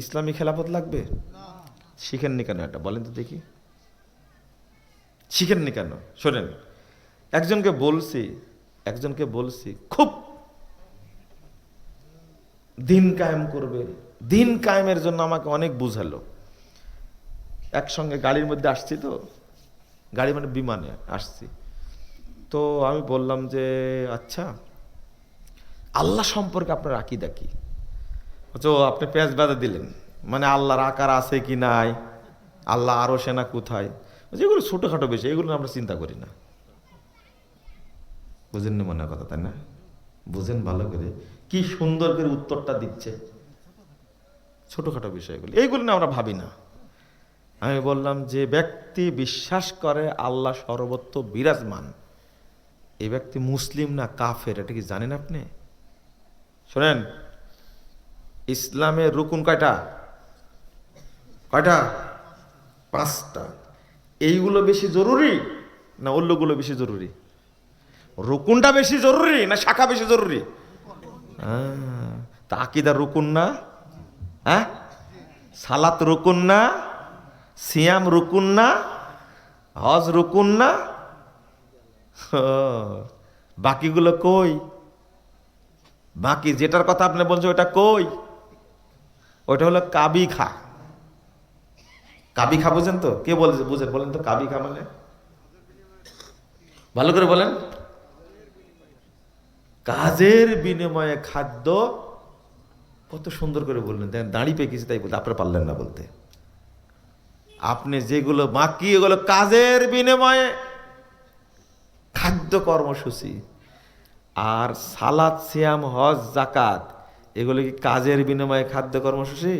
ইসলামী খেলাফত লাগবে? শিখেননি কেন এটা? বলেন তো দেখি। শিখেননি কেন? শোনেন, একজনকে বলছি একজনকে বলছি, খুব দিন কায়েম করবে। দিন কায়েমের জন্য আমাকে অনেক বুঝালো। একসঙ্গে গাড়ির মধ্যে আসছি তো, গাড়ি মানে বিমানে আসছি। তো আমি বললাম যে আচ্ছা আল্লাহ সম্পর্কে আপনার আকিদা কি? তো আপনি পেঁয়াজ বাদা দিলেন। মানে আল্লাহর আকার আছে কি নাই? আল্লাহ আরও সেনা কোথায়? যেগুলো ছোটোখাটো বিষয়, এগুলো আমরা চিন্তা করি না। বুঝেন না মনে কথা, তাই না? বুঝেন ভালো করে। কি সুন্দর করে উত্তরটা দিচ্ছে। ছোটোখাটো বিষয়গুলো এইগুলো আমরা ভাবি না। আমি বললাম যে ব্যক্তি বিশ্বাস করে আল্লাহ সর্বত্র বিরাজমান। এই ব্যক্তি মুসলিম না কাফের, এটা কি জানেন আপনি? শোনেন ইসলামের রুকুন কয়টা? কয়টা? পাঁচটা। এইগুলো বেশি জরুরি না অন্যগুলো বেশি জরুরি? রুকুনটা বেশি জরুরি না শাখা বেশি জরুরি? তা আকিদার রুকুন না? হ্যাঁ? সালাত রুকুন না? সিয়াম রুকুন না? হজ রুকুন না? বাকিগুলো কই? বাকি যেটার কথা আপনি বলছেন ওটা কই? ওটা হলো কাবি খা। কাবি খা বুঝেন তো? কে বলে বুঝেন, বলেন তো কাবি খা মানে? ভালো করে বলেন। কাজের বিনিময়ে খাদ্য, কত সুন্দর করে বললেন। দেখেন দাঁড়িয়ে পেয়েছি তাই বলতে, আপনারা পারলেন না বলতে। আপনি যেগুলো বাকি, এগুলো কাজের বিনিময়ে খাদ্য কর্মসূচি। আর সালাদ, সিয়াম, হজ জাকাত এগুলো কি কাজের বিনিময়ে খাদ্য কর্মসূচি?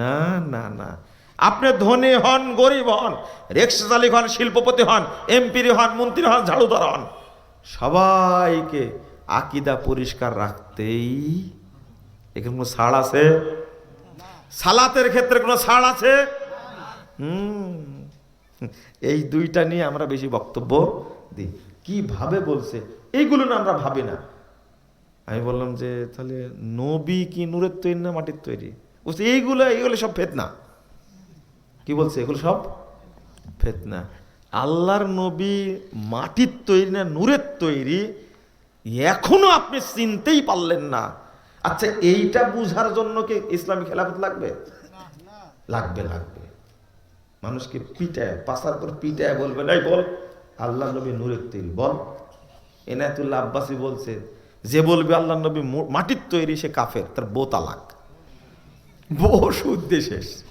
না না না। আপনি ধনী হন, গরিব হন রিক্সা চালিক হন, শিল্পপতি হন, এমপিরি হন মন্ত্রী হন, ঝাড়ুদার হন, সবাইকে আকিদা পরিষ্কার রাখতেই এখানে কোনো ছাড় আছে? সালাতের ক্ষেত্রে কোনো ছাড় আছে? হুম। এই দুইটা নিয়ে আমরা বেশি বক্তব্য দিই। কীভাবে বলছে? এইগুলো না আমরা ভাবি না। আমি বললাম যে, তাহলে নবী কি নূরের তৈরি না মাটির তৈরি? বলছে, এইগুলো এইগুলো সব ফেতনা। কি বলছে, এগুলো সব ফেতনা। আল্লাহর নবী মাটির তৈরি না নূরের তৈরি, এখনও আপনি চিনতেই পারলেন না। আচ্ছা এইটা বুঝার জন্য কি ইসলামী খেলাফত লাগবে? লাগবে লাগবে। মানুষকে পিটায়, পাশার পর পিটায় বলবে, নাই, বল আল্লাহ নবী নূরের তৈরি, বল। এনায়তুল্লাহ আব্বাসী বলছে যে বলবে আল্লাহ নবী মাটির তৈরি সে কাফের তার বউ তালাক। বউ শুদ্ধে শেষ।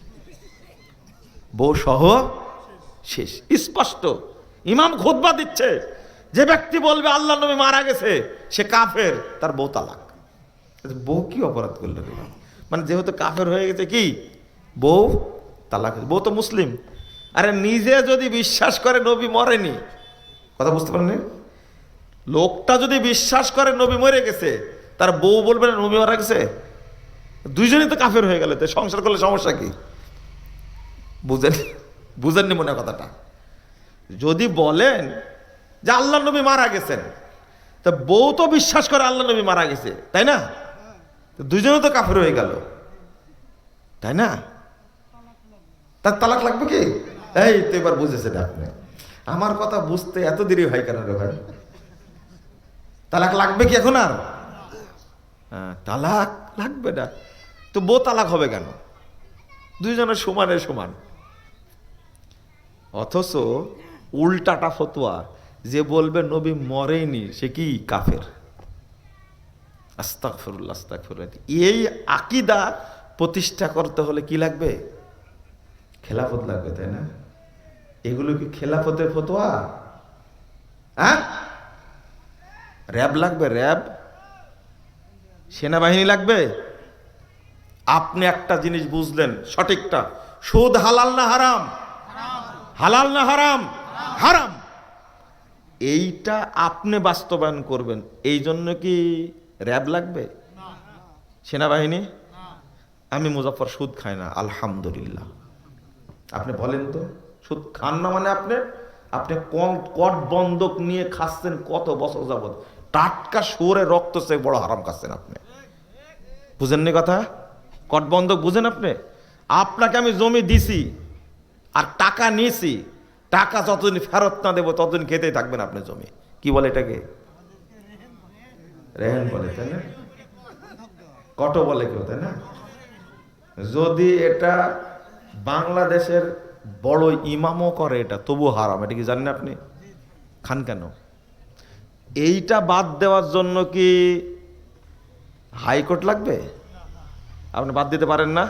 বউ সহ শেষ। স্পষ্ট। ইমাম খোদবা দিচ্ছে যে ব্যক্তি বলবে আল্লাহ নবী মারা গেছে সে কাফের তার বউ তালাক। আচ্ছা, বউ কি অপরাধ করল মানে যেহেতু কাফের হয়ে গেছে কি? বউ তালাক বউ তো মুসলিম। আরে নিজে যদি বিশ্বাস করে নবী মরেনি কথা বুঝতে পারেন লোকটা যদি বিশ্বাস করে নবী মরে গেছে, তার বউ বলবে না নবী মারা গেছে? দুইজনই তো কাফের হয়ে গেলে, তো সংসার করলে সমস্যা কি? বুঝেন, বুঝেননি মনে কথাটা? যদি বলেন যে আল্লাহ নবী মারা গেছেন, তা বউ তো বিশ্বাস করে আল্লাহ নবী মারা গেছে, তাই না? দুজনে তো কাফের হয়ে গেল, তাই না? তার তালাক লাগবে কি? এই, তো এবার বুঝেছেন আপনি। আমার কথা বুঝতে এত দেরি হয় কেন রে ভাই? তালাক লাগবে কি এখন আর? হ্যাঁ, তালাক লাগবে না। তো বউ তালাক হবে কেন? দুইজনের সমানে সমান। অথচ উল্টাটা ফতোয়া যে বলবে নবী মরেনি সে কি কাফের? আস্তাকফিরুল্লাহ আস্তাকফিরুল্লাহ এই আকিদা প্রতিষ্ঠা করতে হলে কি লাগবে? খেলাফত লাগবে তাই না? এগুলো কি খেলাফতের ফতোয়া? হ্যাঁ? র্যাব লাগবে, র্যাব? সেনাবাহিনী লাগবে? আপনি একটা জিনিস বুঝলেন সঠিকটা। সুদ হালাল না হারাম? হালাল না হারাম? হারাম। এইটা আপনি বাস্তবায়ন করবেন। এই জন্য কি র্যাব লাগবে? সেনাবাহিনী? আমি মুজাফর সুদ খাই না, আলহামদুলিল্লাহ। আপনি বলেন তো, সুদ খান না মানে আপনি? আপনি কট বন্ধক নিয়ে খাচ্ছেন কত বছর যাবত টাটকা সুরে রক্ত সে বড় হারাম খাচ্ছেন আপনি। বুঝেননি কথা? কট বন্ধক বুঝেন আপনি? আপনাকে আমি জমি দিছি আর টাকা নিয়েছি, টাকা যতদিন ফেরত না দেবো ততদিন খেতেই থাকবেন আপনি জমি। কি বলে এটাকে? রেহেন বলে, তাই না? কত বলে কেউ, তাই না? যদি এটা বাংলাদেশের বড় ইমামও করে, এটা তবু হারাম। এটা কি জানেন আপনি? খান কেন? এইটা বাদ দেওয়ার জন্য কি হাইকোর্ট লাগবে? আপনি বাদ দিতে পারেন না?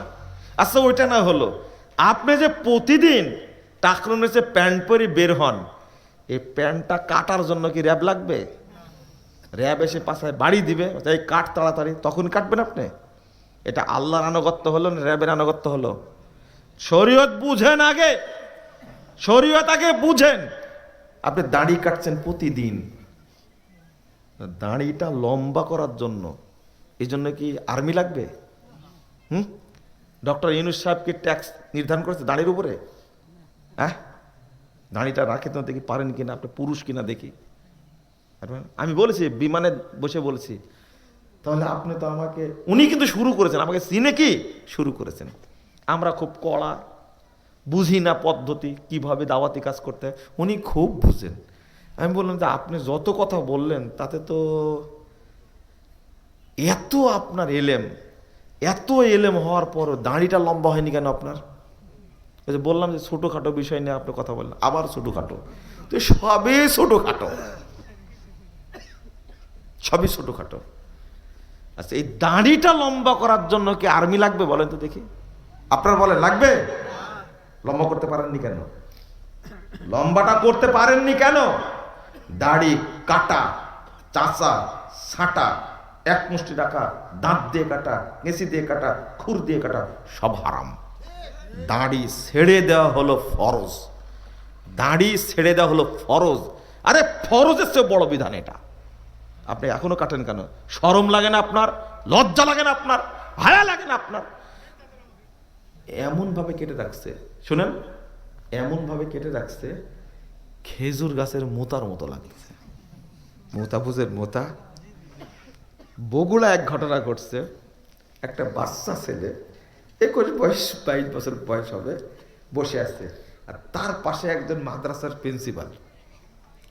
আচ্ছা ওইটা না হলো। আপনি যে প্রতিদিন টাকরুন এসে প্যান্ট পরে বের হন, এই প্যান্টটা কাটার জন্য কি র্যাব লাগবে? র্যাব এসে পাশায় বাড়ি দিবে, তাই কাট তাড়াতাড়ি। তখন কাটবেন আপনি। এটা আল্লাহর আনুগত্য হলো না র্যাবের আনুগত্য হলো? শরীয়ত বুঝেন আগে। শরীয়ত আগে বুঝেন। আপনি দাড়ি কাটছেন প্রতিদিন। দাড়িটা লম্বা করার জন্য। এই জন্য কি আর্মি লাগবে? হুম? ডক্টর ইউনুস সাহেব কি ট্যাক্স নির্ধারণ করেছে দাঁড়ির উপরে? হ্যাঁ? দাঁড়িটা রাখে তো দেখি পারেন কিনা, আপনি পুরুষ কিনা দেখি। আমি বলেছি, বিমানে বসে বলেছি। তাহলে আপনি তো আমাকে, উনি কিন্তু শুরু করেছেন, আমাকে চিনে কি? শুরু করেছেন। আমরা খুব কড়া, বুঝি না পদ্ধতি, কীভাবে দাওয়াতি কাজ করতে উনি খুব বুঝেন। আমি বললাম যে আপনি যত কথা বললেন, তাতে তো এত আপনার এলেম, এত এলেম হওয়ার পরও দাঁড়িটা লম্বা হয়নি কেন আপনার? বললাম যে ছোটোখাটো বিষয় নিয়ে আপনি কথা বললেন, আবার ছোটোখাটো। তো সবই ছোটোখাটো। সবই ছোটোখাটো। আচ্ছা এই দাঁড়িটা লম্বা করার জন্য কি আর্মি লাগবে বলেন তো দেখি। আপনার বলেন, লাগবে? লম্বা করতে পারেননি কেন? লম্বাটা করতে পারেননি কেন? দাড়ি কাটা চাষা ছাটা এক মুষ্টি টাকা দাঁত দিয়ে কাটা নেসি দিয়ে কাটা, খুর দিয়ে কাটা, সব হারাম। দাড়ি ছেড়ে দেওয়া হলো ফরজ। দাড়ি ছেড়ে দেওয়া হলো ফরজ। আরে ফরজের চেয়ে বড় বিধান এটা। আপনি এখনও কাটেন কেন? সরম লাগে না আপনার? লজ্জা লাগে না আপনার? হায়া লাগে না আপনার? এমনভাবে কেটে রাখছে। শুনেন, এমনভাবে কেটে রাখছে খেজুর গাছের মোতার মতো লাগছে মোতা বুঝের মোতা। বগুড়া এক ঘটনা ঘটছে। একটা বাচ্চা ছেলে, একুশ বয়স, বাইশ বছর বয়স হবে, বসে আছে। আর তার পাশে একজন মাদ্রাসার প্রিন্সিপাল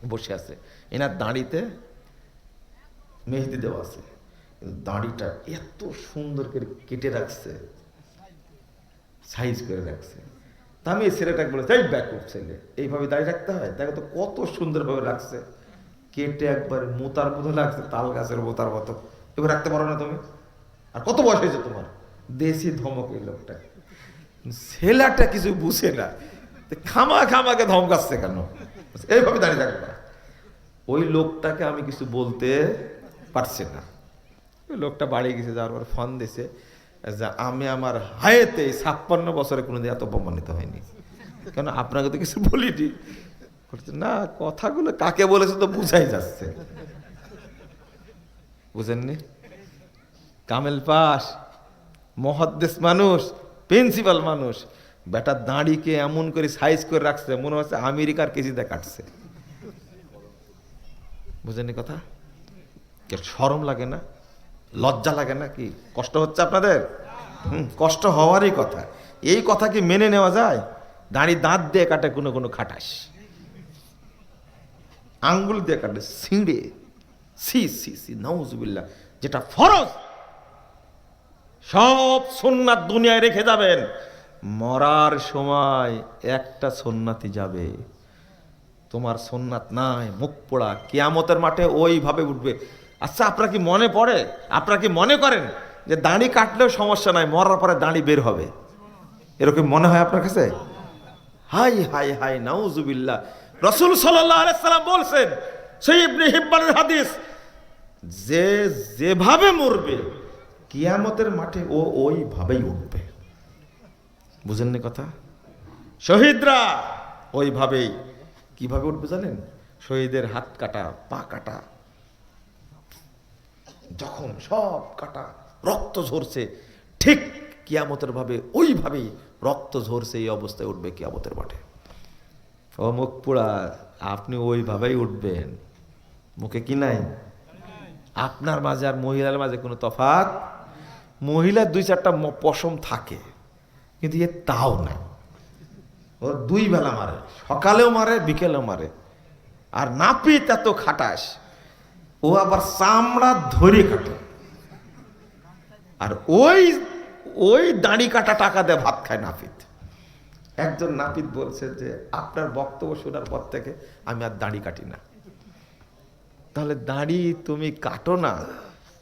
বসে আছে। এনার দাঁড়িতে মেহেদি দেওয়া আছে। দাঁড়িটা এত সুন্দর করে কেটে রাখছে, সাইজ করে রাখছে। তা আমি এই ছেলেটাকে বলে তাই ব্যাকুপ ছেলে, এইভাবে দাঁড়িয়ে রাখতে হয়? দেখো তো কত সুন্দরভাবে রাখছে কেটে একবার মোতার মতো লাগছে, তাল গাছের মোতার মতো। এবার রাখতে পারো না তুমি? আর কত বয়স হয়েছে তোমার? দেশি ধমক এই লোকটা। ছেলেটা কিছু বুঝে না। খামা খামাকে ধমকাচ্ছে কেন? এইভাবে দাঁড়িয়ে থাকবে ওই লোকটাকে আমি কিছু বলতে পারছি না। ওই লোকটা বাড়ি গেছে, যাওয়ার পর ফোন দিছে। যে আমি আমার হায়েতে এই ছাপ্পান্ন বছরে কোনোদিন এত অপমানিত হয়নি কেন আপনাকে তো কিছু বলিনি? না, কথাগুলো কাকে বলেছে তো বুঝাই যাচ্ছে। বুঝেননি? কামেল পাস, মহাদ্দেশ মানুষ, প্রিন্সিপাল মানুষ, বেটা দাঁড়িকে এমন করে সাইজ করে রাখছে, মনে হচ্ছে আমেরিকার কেজিতে কাটছে। বুঝেননি কথা? সরম লাগে না? লজ্জা লাগে না কি? কষ্ট হচ্ছে আপনাদের? হুম, কষ্ট হওয়ারই কথা। এই কথা কি মেনে নেওয়া যায়? দাঁড়ি দাঁত দিয়ে কাটে কোনো কোনো খাটাস। আঙ্গুল দিয়ে কাটে ছিঁড়ে। সি সি সি নাউজুবিল্লাহ। যেটা ফরজ, সব সোননাথ দুনিয়ায় রেখে যাবেন। মরার সময় একটা সোননাথই যাবে। তোমার সোননাথ নাই, মুখ পোড়া। কেয়ামতের মাঠে ওইভাবে উঠবে। আচ্ছা আপনার কি মনে পড়ে? আপনারা কি মনে করেন যে দাঁড়ি কাটলেও সমস্যা নাই, মরার পরে দাড়ি বের হবে? এরকম মনে হয় আপনার কাছে? হাই হাই হাই, নাউজুবিল্লাহ। রসুল সাল্লাম বলছেন, সেই ইবনে হিব্বানের হাদিস, যে যেভাবে মরবে, কিয়ামতের মাঠে ও ওইভাবেই উঠবে। বুঝেননি কথা? শহীদরা ওইভাবেই, কীভাবে উঠবে জানেন? শহীদের হাত কাটা, পা কাটা। যখন সব কাটা রক্ত ঝরছে, ঠিক কিয়ামতের ভাবে ওইভাবেই রক্ত ঝরছে এই অবস্থায় উঠবে কিয়ামতের মাঠে। ও মুখ পোড়া আপনি ওইভাবেই উঠবেন। মুখে কি নাই? আপনার মাঝে আর মহিলার মাঝে কোনো তফাৎ? মহিলার দুই চারটা পশম থাকে, কিন্তু এ তাও না ও দুই বেলা মারে, সকালেও মারে, বিকেলেও মারে। আর নাপিত এত খাটাস ও আবার চামড়া ধরে কাটে। আর ওই ওই দাঁড়ি কাটা টাকা দিয়ে ভাত খায় নাপিত। একজন নাপিত বলছে যে, আপনার বক্তব্য শোনার পর থেকে আমি আর দাড়ি কাটি না। তাহলে দাড়ি তুমি কাটো না,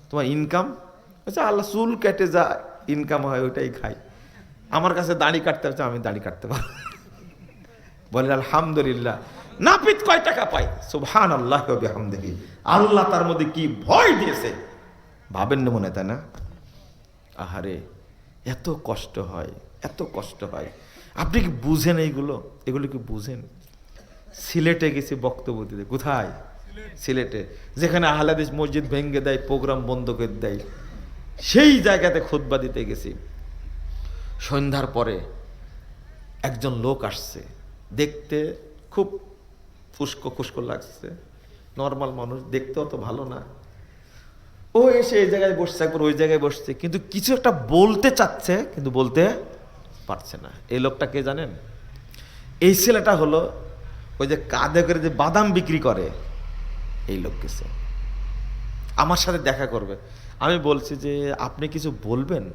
তোমার ইনকাম আচ্ছা আল্লাহ চুল কেটে যা ইনকাম হয় ওইটাই খাই। আমার কাছে দাড়ি কাটতে হচ্ছে আমি দাড়ি কাটতে পারব বলে, আলহামদুলিল্লাহ। নাপিত কয় টাকা পাই সুবহান আল্লাহ হামদেহি আল্লাহ তার মধ্যে কি ভয় দিয়েছে? ভাবেন না মনে, তাই না? আহারে, এত কষ্ট হয়, এত কষ্ট হয়। আপনি কি বুঝেন এইগুলো? এগুলো কি বুঝেন? সিলেটে গেছি বক্তব্য দিতে। কোথায়? সিলেটে। যেখানে আহলাদিস মসজিদ ভেঙ্গে দেয়, প্রোগ্রাম বন্ধ করে দেয়। সেই জায়গাতে খুতবা দিতে গেছি। সন্ধ্যার পরে একজন লোক আসছে। দেখতে খুব ফুস্কো ফুস্কো লাগছে। নর্মাল মানুষ দেখতেও তো ভালো না। ও এসে এই জায়গায় বসছে, একবার ওই জায়গায় বসছে, কিন্তু কিছু একটা বলতে চাচ্ছে, কিন্তু বলতে পারছে না। এই লোকটা কে জানেন? এই ছেলেটা হলো ওই যে কাঁধে করে যে বাদাম বিক্রি করে, এই লোক কিছু আমার সাথে দেখা করবে। আমি বলছি যে, আপনি কিছু বলবেন?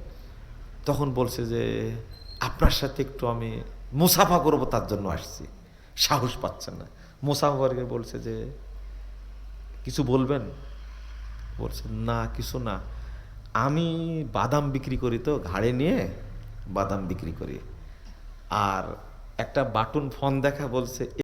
তখন বলছে যে, আপনার সাথে একটু আমি মুসাফা করব, তার জন্য আসছি। সাহস পাচ্ছে না। মুসাফা করে বলছে যে, কিছু বলবেন? বলছে, না, কিছু না। আমি বাদাম বিক্রি করি তো, ঘাড়ে নিয়ে বাদাম বিক্রি করি। আর একটা বাটন ফোন দেখা বলছে